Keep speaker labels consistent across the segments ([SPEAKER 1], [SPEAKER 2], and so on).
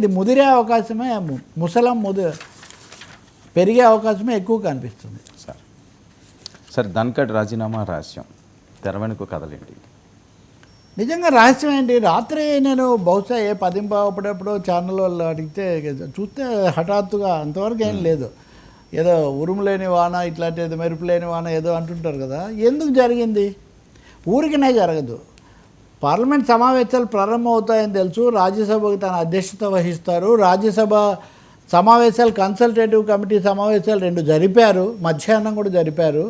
[SPEAKER 1] ఇది ముదిరే అవకాశమే ముసలం ముది పెరిగే అవకాశమే ఎక్కువ కనిపిస్తుంది.
[SPEAKER 2] సార్ సార్ ధన్కడ్ రాజీనామా రహస్యం తెర వెనుక కథలేంటి?
[SPEAKER 1] నిజంగా రహస్యం ఏంటి? రాత్రి నేను బహుశా ఏ పదింపాపడప్పుడు ఛానల్ వాళ్ళు అడిగితే చూస్తే హఠాత్తుగా అంతవరకు ఏం లేదు. ఏదో ఉరుము లేని వాన ఇట్లాంటి ఏదో మెరుపు లేని వాన ఏదో అంటుంటారు కదా ఎందుకు జరిగింది? ఊరికనే జరగదు. పార్లమెంట్ సమావేశాలు ప్రారంభమవుతాయని తెలుసు. రాజ్యసభకు తన అధ్యక్షత వహిస్తారు. రాజ్యసభ సమావేశాలు కన్సల్టేటివ్ కమిటీ సమావేశాలు రెండు జరిపారు. మధ్యాహ్నం కూడా జరిపారు.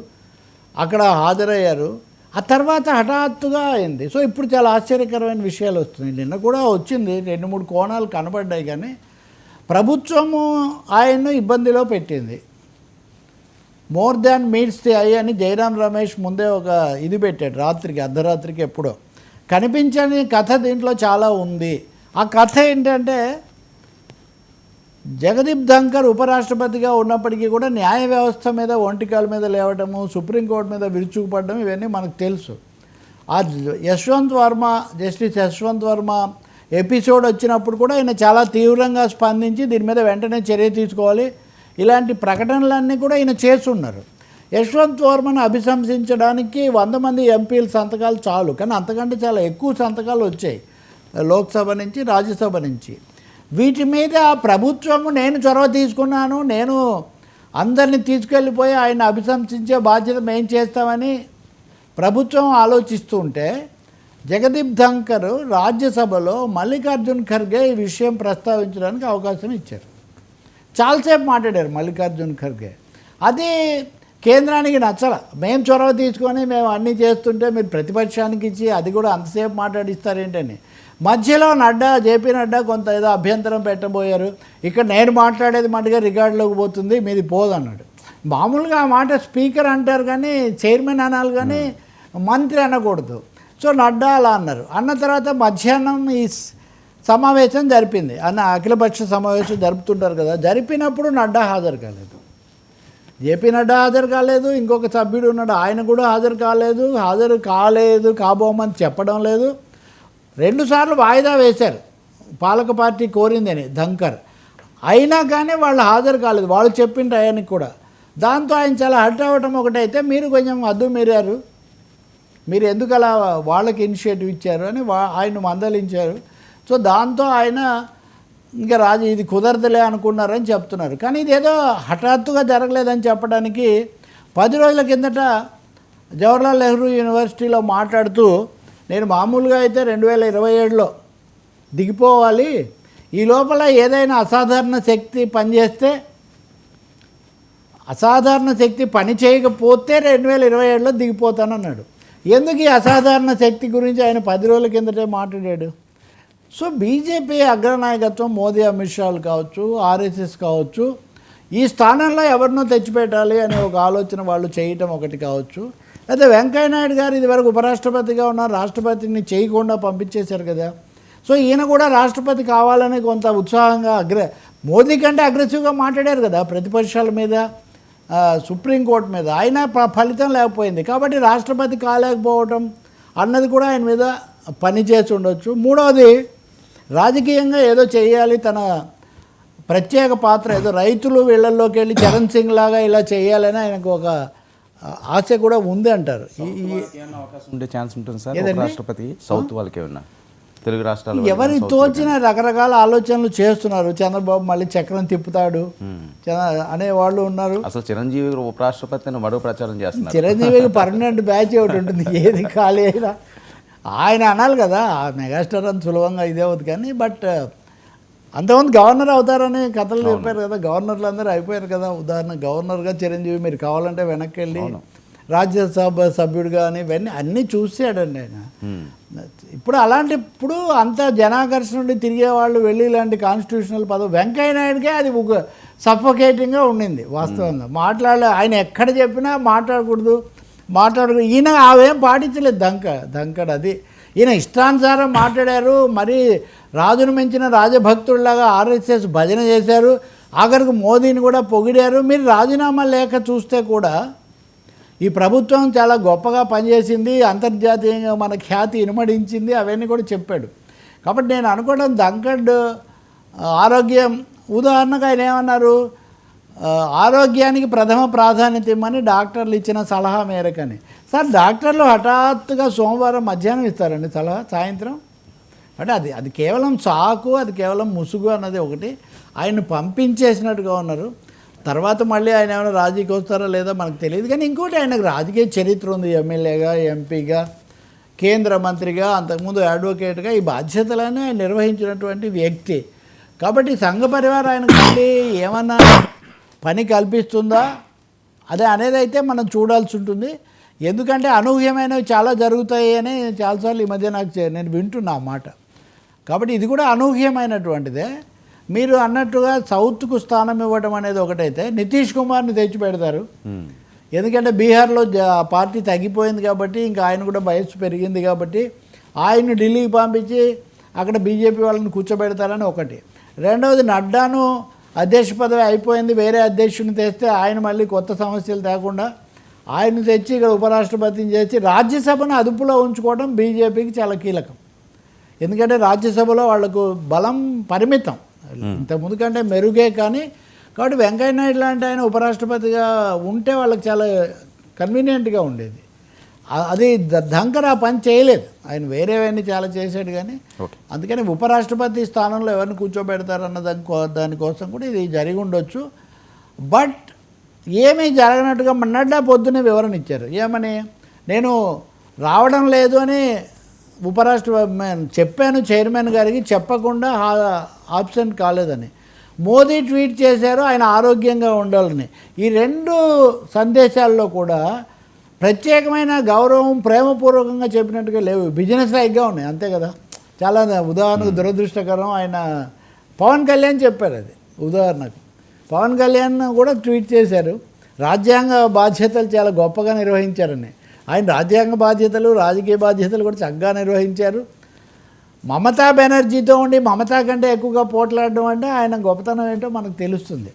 [SPEAKER 1] అక్కడ హాజరయ్యారు. ఆ తర్వాత హఠాత్తుగా అయింది. సో ఇప్పుడు చాలా ఆశ్చర్యకరమైన విషయాలు వస్తున్నాయి. నిన్న కూడా వచ్చింది. రెండు మూడు కోణాలు కనబడ్డాయి కానీ ప్రభుత్వము ఆయన్ను ఇబ్బందిలో పెట్టింది. More than meets the eye అని జయరాం రమేష్ ముందే ఒక ఇది పెట్టాడు. రాత్రికి అర్ధరాత్రికి ఎప్పుడో. కనిపించని కథ దీంట్లో చాలా ఉంది. ఆ కథ ఏంటంటే జగదీప్ ధంకర్ ఉపరాష్ట్రపతిగా ఉన్నప్పటికీ కూడా న్యాయ వ్యవస్థ మీద ఒంటికాల మీద లేవటము సుప్రీంకోర్టు మీద విరుచుకుపడడం ఇవన్నీ మనకు తెలుసు. ఆ యశ్వంత్ వర్మ జస్టిస్ యశ్వంత్ వర్మ ఎపిసోడ్ వచ్చినప్పుడు కూడా ఆయన చాలా తీవ్రంగా స్పందించి దీని మీద వెంటనే చర్య తీసుకోవాలి. ఇలాంటి ప్రకటనలన్నీ కూడా ఈయన చేస్తున్నారు. యశ్వంత్ వర్మను అభిశంసించడానికి వంద మంది ఎంపీల సంతకాలు చాలు కానీ అంతకంటే చాలా ఎక్కువ సంతకాలు వచ్చాయి. లోక్సభ నుంచి రాజ్యసభ నుంచి. వీటి మీద ప్రభుత్వము నేను చొరవ తీసుకున్నాను నేను అందరిని తీసుకెళ్ళిపోయి ఆయన అభిశంసించే బాధ్యత మేము చేస్తామని ప్రభుత్వం ఆలోచిస్తూ ఉంటే జగదీప్ ధంకర్ రాజ్యసభలో మల్లికార్జున్ ఖర్గే ఈ విషయం ప్రస్తావించడానికి అవకాశం ఇచ్చారు. చాలాసేపు మాట్లాడారు మల్లికార్జున్ ఖర్గే. అది కేంద్రానికి నచ్చల. మేము చొరవ తీసుకొని మేము అన్నీ చేస్తుంటే మీరు ప్రతిపక్షానికి ఇచ్చి అది కూడా అంతసేపు మాట్లాడిస్తారేంటని. మధ్యలో నడ్డా జేపీ నడ్డా కొంత ఏదో అభ్యంతరం పెట్టబోయారు. ఇక్కడ నేను మాట్లాడేది మటుగా రికార్డులోకి పోతుంది మీది పోదన్నాడు. మామూలుగా ఆ మాట స్పీకర్ అంటారు కానీ చైర్మన్ అనాలి కానీ మంత్రి అనకూడదు. సో నడ్డా అలా అన్నారు. అన్న తర్వాత మధ్యాహ్నం ఈ సమావేశం జరిపింది. అన్న అఖిలపక్ష సమావేశం జరుపుతుంటారు కదా జరిపినప్పుడు నడ్డా హాజరు కాలేదు. జేపీ నడ్డా హాజరు కాలేదు ఇంకొక సభ్యుడు ఉన్నాడు ఆయన కూడా హాజరు కాలేదు హాజరు కాలేదు కాబోమని చెప్పడం లేదు. రెండుసార్లు వాయిదా వేశారు. పాలక పార్టీ కోరిందని ధంకర్. అయినా కానీ వాళ్ళు హాజరు కాలేదు వాళ్ళు చెప్పిన టయానికి కూడా. దాంతో ఆయన చాలా హర్ట్ అవ్వటం ఒకటైతే మీరు కొంచెం అద్దు మీరారు. మీరు ఎందుకు అలా వాళ్ళకి ఇనిషియేటివ్ ఇచ్చారు అని వా ఆయన మందలించారు. సో దాంతో ఆయన ఇంకా రాజు ఇది కుదరదులే అనుకున్నారని చెప్తున్నారు. కానీ ఇది ఏదో హఠాత్తుగా జరగలేదని చెప్పడానికి పది రోజుల కిందట జవహర్లాల్ నెహ్రూ యూనివర్సిటీలో మాట్లాడుతూ నేను మామూలుగా అయితే రెండు వేల ఇరవై ఏడులో దిగిపోవాలి. ఈ లోపల ఏదైనా అసాధారణ శక్తి పనిచేస్తే అసాధారణ శక్తి పని చేయకపోతే రెండు వేల ఇరవై ఏడులో దిగిపోతానన్నాడు. ఎందుకు ఈ అసాధారణ శక్తి గురించి ఆయన పది రోజుల కిందటే మాట్లాడాడు? సో బీజేపీ అగ్రనాయకత్వం మోదీ అమిత్ షాలు కావచ్చు ఆర్ఎస్ఎస్ కావచ్చు ఈ స్థానంలో ఎవరినో తెచ్చిపెట్టాలి అనే ఒక ఆలోచన వాళ్ళు చేయటం ఒకటి కావచ్చు. అయితే వెంకయ్య నాయుడు గారు ఇదివరకు ఉపరాష్ట్రపతిగా ఉన్న రాష్ట్రపతిని చేయకుండా పంపించేశారు కదా. సో ఈయన కూడా రాష్ట్రపతి కావాలని కొంత ఉత్సాహంగా అగ్ర మోదీ కంటే అగ్రెసివ్గా మాట్లాడారు కదా ప్రతిపక్షాల మీద సుప్రీంకోర్టు మీద. ఆయన ఫ- ఫలితం లేకపోయింది. కాబట్టి రాష్ట్రపతి కాలేకపోవటం అన్నది కూడా ఆయన మీద పని చేసి ఉండొచ్చు. మూడవది రాజకీయంగా ఏదో చేయాలి తన ప్రత్యేక పాత్ర ఏదో రైతులు వీళ్ళల్లోకి వెళ్ళి చరణ్ సింగ్ లాగా ఇలా చేయాలని ఆయనకు ఒక ఆశ కూడా ఉంది అంటారు.
[SPEAKER 2] అవకాశం ఉండే ఛాన్స్ ఉంటుంది సార్? రాష్ట్రపతి సౌత్ వాళ్ళకి ఏమన్నా? తెలుగు రాష్ట్రాలు
[SPEAKER 1] ఎవరి తోచిన రకరకాల ఆలోచనలు చేస్తున్నారు. చంద్రబాబు మళ్ళీ చక్రం తిప్పుతాడు. చంద్ర- అనేవాళ్ళు ఉన్నారు.
[SPEAKER 2] అసలు చిరంజీవి గారు ఉపరాష్ట్రపతిని మరో ప్రచారం చేస్తున్నారు.
[SPEAKER 1] చిరంజీవికి పర్మనెంట్ బ్యాచ్ ఒకటి ఉంటుంది. ఏది ఖాళీ అయినా. ఆయన అనాలి కదా ఆ మెగాస్టార్ అని సులభంగా ఇదే అవుతుంది కానీ బట్ అంతమంది గవర్నర్ అవుతారని కథలు చెప్పారు కదా గవర్నర్లు అందరూ అయిపోయారు కదా. ఉదాహరణ గవర్నర్గా చిరంజీవి మీరు కావాలంటే వెనక్కి వెళ్ళి రాజ్యసభ సభ్యుడిగా అని ఇవన్నీ అన్నీ చూసాడండి ఆయన. ఇప్పుడు అలాంటి ఇప్పుడు అంత జనాకర్షణ నుండి తిరిగే వాళ్ళు వెళ్ళి ఇలాంటి కాన్స్టిట్యూషనల్ పదవి వెంకయ్య నాయుడుకే అది ఒక సఫోకేటింగ్గా ఉండింది వాస్తవంగా. మాట్లాడలే ఆయన ఎక్కడ చెప్పినా మాట్లాడకూడదు. మాట్లాడు ఈయన అవేం పాటించలేదు దంక దంకడు అది. ఈయన ఇష్టానుసారం మాట్లాడారు మరి రాజును మించిన రాజభక్తుల్లాగా ఆర్ఎస్ఎస్ భజన చేశారు ఆఖరికి మోదీని కూడా పొగిడారు. మీరు రాజీనామా లేఖ చూస్తే కూడా ఈ ప్రభుత్వం చాలా గొప్పగా పనిచేసింది అంతర్జాతీయంగా మన ఖ్యాతి ఇనుమడించింది అవన్నీ కూడా చెప్పాడు. కాబట్టి నేను అనుకోవడం దంకడ్ ఆరోగ్యం. ఉదాహరణకు ఆయన ఏమన్నారు? ఆరోగ్యానికి ప్రథమ ప్రాధాన్యత ఇవ్వమని డాక్టర్లు ఇచ్చిన సలహా మేరకని. సార్ డాక్టర్లు హఠాత్తుగా సోమవారం మధ్యాహ్నం ఇస్తారండి సలహా సాయంత్రం? అంటే అది అది కేవలం సాకు అది కేవలం ముసుగు అన్నది ఒకటి. ఆయన పంపించేసినట్టుగా ఉన్నారు. తర్వాత మళ్ళీ ఆయన ఏమైనా రాజీకి వస్తారో లేదో మనకు తెలియదు. కానీ ఇంకోటి ఆయనకు రాజకీయ చరిత్ర ఉంది. ఎమ్మెల్యేగా ఎంపీగా కేంద్ర మంత్రిగా అంతకుముందు అడ్వకేట్గా ఈ బాధ్యతలను ఆయన నిర్వహించినటువంటి వ్యక్తి. కాబట్టి సంఘ పరివారం ఆయనకు మళ్ళీ ఏమన్నా పని కల్పిస్తుందా? అదే అనేది అయితే మనం చూడాల్సి ఉంటుంది. ఎందుకంటే అనూహ్యమైనవి చాలా జరుగుతాయి అని చాలాసార్లు ఈ మధ్య నాకు నేను వింటున్నా మాట. కాబట్టి ఇది కూడా అనూహ్యమైనటువంటిదే. మీరు అన్నట్టుగా సౌత్కు స్థానం ఇవ్వడం అనేది ఒకటైతే నితీష్ కుమార్ని తెచ్చి పెడతారు
[SPEAKER 2] ఉమ్.
[SPEAKER 1] ఎందుకంటే బీహార్లో జ- పార్టీ తగ్గిపోయింది కాబట్టి ఇంకా ఆయన కూడా వయస్సు పెరిగింది కాబట్టి ఆయన్ని ఢిల్లీకి పంపించి అక్కడ బీజేపీ వాళ్ళని కూర్చోబెడతారని ఒకటి. రెండవది నడ్డాను అధ్యక్ష పదవి అయిపోయింది వేరే అధ్యక్షుడిని తెస్తే ఆయన మళ్ళీ కొత్త సమస్యలు తేకుండా ఆయన తెచ్చి ఇక్కడ ఉపరాష్ట్రపతిని చేసి రాజ్యసభను అదుపులో ఉంచుకోవడం బీజేపీకి చాలా కీలకం. ఎందుకంటే రాజ్యసభలో వాళ్ళకు బలం పరిమితం. ఇంత ముందు కంటే మెరుగే కానీ కాబట్టి వెంకయ్య నాయుడు లాంటి ఆయన ఉపరాష్ట్రపతిగా ఉంటే వాళ్ళకి చాలా కన్వీనియంట్గా ఉండేది. అది ద- దంకర్ ఆ పని చేయలేదు. ఆయన వేరేవన్నీ చాలా చేశాడు కానీ అందుకని ఉపరాష్ట్రపతి స్థానంలో ఎవరిని కూర్చోబెడతారన్న దాని కో- దానికోసం కూడా ఇది జరిగి ఉండొచ్చు. బట్ ఏమీ జరగనట్టుగా మన నడ్డా పొద్దునే వివరణ ఇచ్చారు. ఏమని? నేను రావడం లేదు అని ఉపరాష్ట్ర చెప్పాను చైర్మన్ గారికి చెప్పకుండా ఆప్షన్ కాలేదని. మోదీ ట్వీట్ చేశారు ఆయన ఆరోగ్యంగా ఉండాలని. ఈ రెండు సందేశాల్లో కూడా ప్రత్యేకమైన గౌరవం ప్రేమపూర్వకంగా చెప్పినట్టుగా లేవు. బిజినెస్ లైక్గా ఉన్నాయి అంతే కదా. చాలా ఉదాహరణకు దురదృష్టకరం ఆయన పవన్ కళ్యాణ్ చెప్పారు అది ఉదాహరణకు. పవన్ కళ్యాణ్ కూడా ట్వీట్ చేశారు రాజ్యాంగ బాధ్యతలు చాలా గొప్పగా నిర్వహించారని. ఆయన రాజ్యాంగ బాధ్యతలు రాజకీయ బాధ్యతలు కూడా చక్కగా నిర్వహించారు. మమతా బెనర్జీతో ఉండి మమతా కంటే ఎక్కువగా పోట్లాడడం అంటే ఆయన గొప్పతనం ఏంటో మనకు తెలుస్తుంది.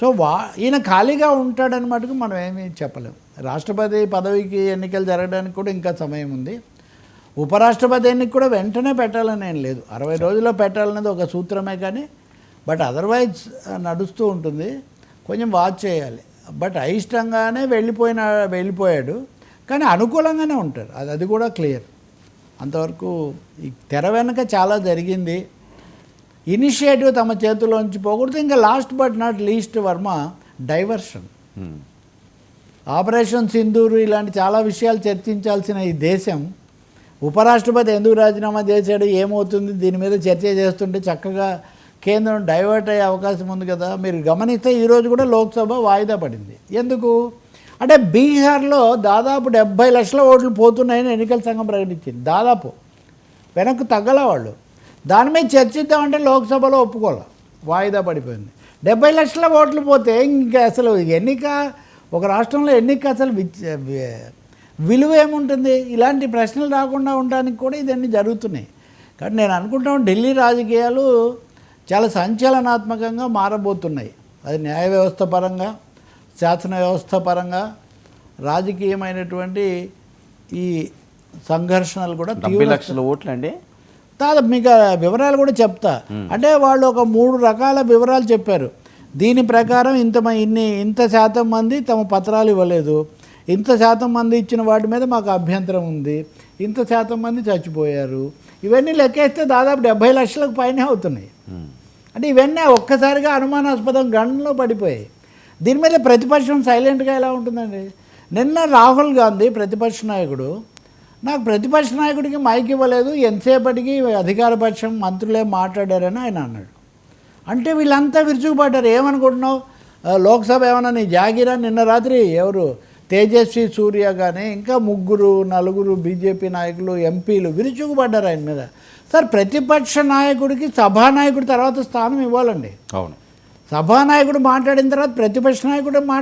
[SPEAKER 1] సో వా ఈయన ఖాళీగా ఉంటాడని మటుకు మనం ఏమీ చెప్పలేం. రాష్ట్రపతి పదవికి ఎన్నికలు జరగడానికి కూడా ఇంకా సమయం ఉంది. ఉపరాష్ట్రపతి ఎన్నిక కూడా వెంటనే పెట్టాలని ఏం లేదు. అరవై రోజుల్లో పెట్టాలనేది ఒక సూత్రమే కానీ బట్ అదర్వైజ్ నడుస్తూ ఉంటుంది. కొంచెం వాచ్ చేయాలి. బట్ అయిష్టంగానే వెళ్ళిపోయిన వెళ్ళిపోయాడు. కానీ అనుకూలంగానే ఉంటారు అది అది కూడా క్లియర్. అంతవరకు ఈ తెర వెనక చాలా జరిగింది. ఇనిషియేటివ్ తమ చేతిలోంచి పోకూడదు. ఇంకా last but not least Varma diversion. Operation Sindoor ఇలాంటి చాలా విషయాలు చర్చించాల్సిన ఈ దేశం ఉపరాష్ట్రపతి ఎందుకు రాజీనామా చేశాడు ఏమవుతుంది దీని మీద చర్చ చేస్తుంటే చక్కగా కేంద్రం డైవర్ట్ అయ్యే అవకాశం ఉంది కదా. మీరు గమనిస్తే ఈరోజు కూడా లోక్సభ వాయిదా పడింది. ఎందుకు? అంటే బీహార్లో దాదాపు డెబ్బై లక్షల ఓట్లు పోతున్నాయని ఎన్నికల సంఘం ప్రకటించింది. దాదాపు. వెనక్కి తగ్గల వాళ్ళు. దాని మీద చర్చిద్దామంటే లోక్సభలో ఒప్పుకోవాలి? వాయిదా పడిపోయింది. డెబ్బై లక్షల ఓట్లు పోతే ఇంకా అసలు ఎన్నిక ఒక రాష్ట్రంలో ఎన్నిక అసలు విలువ ఏముంటుంది? ఇలాంటి ప్రశ్నలు రాకుండా ఉండడానికి కూడా ఇదన్నీ జరుగుతున్నాయి. కానీ నేను అనుకుంటాను ఢిల్లీ రాజకీయాలు చాలా సంచలనాత్మకంగా మారబోతున్నాయి. అది న్యాయ వ్యవస్థ పరంగా శాసన వ్యవస్థ పరంగా రాజకీయమైనటువంటి ఈ సంఘర్షణలు కూడా
[SPEAKER 2] లక్షల ఓట్లు అండి
[SPEAKER 1] మీకు వివరాలు కూడా చెప్తా. అంటే వాళ్ళు ఒక మూడు రకాల వివరాలు చెప్పారు. దీని ప్రకారం ఇంత ఇన్ని ఇంత శాతం మంది తమ పత్రాలు ఇవ్వలేదు. ఇంత శాతం మంది ఇచ్చిన వాటి మీద మాకు అభ్యంతరం ఉంది. ఇంత శాతం మంది చచ్చిపోయారు. ఇవన్నీ లెక్కేస్తే దాదాపు డెబ్బై లక్షలకు పైనే అవుతున్నాయి. అంటే ఇవన్నీ ఒక్కసారిగా అనుమానాస్పదం గండంలో పడిపోయాయి. దీని మీద ప్రతిపక్షం సైలెంట్గా ఎలా ఉంటుందండి? నిన్న రాహుల్ గాంధీ ప్రతిపక్ష నాయకుడు నాకు ప్రతిపక్ష నాయకుడికి మైక్ ఇవ్వలేదు. ఎంతసేపటికి అధికార పక్షం మంత్రులే మాట్లాడారని ఆయన అన్నాడు. అంటే వీళ్ళంతా విరుచుకుపడ్డారు. ఏమనుకుంటున్నావు? లోక్సభ ఏమన్నా నీ జాగిరా? నిన్న రాత్రి ఎవరు? తేజస్వి సూర్య కానీ ఇంకా ముగ్గురు నలుగురు బీజేపీ నాయకులు ఎంపీలు విరుచుకుపడ్డారు ఆయన మీద. సార్ ప్రతిపక్ష నాయకుడికి సభానాయకుడి తర్వాత స్థానం ఇవ్వాలండి.
[SPEAKER 2] అవును.
[SPEAKER 1] సభానాయకుడు మాట్లాడిన తర్వాత ప్రతిపక్ష నాయకుడు మాట్లాడి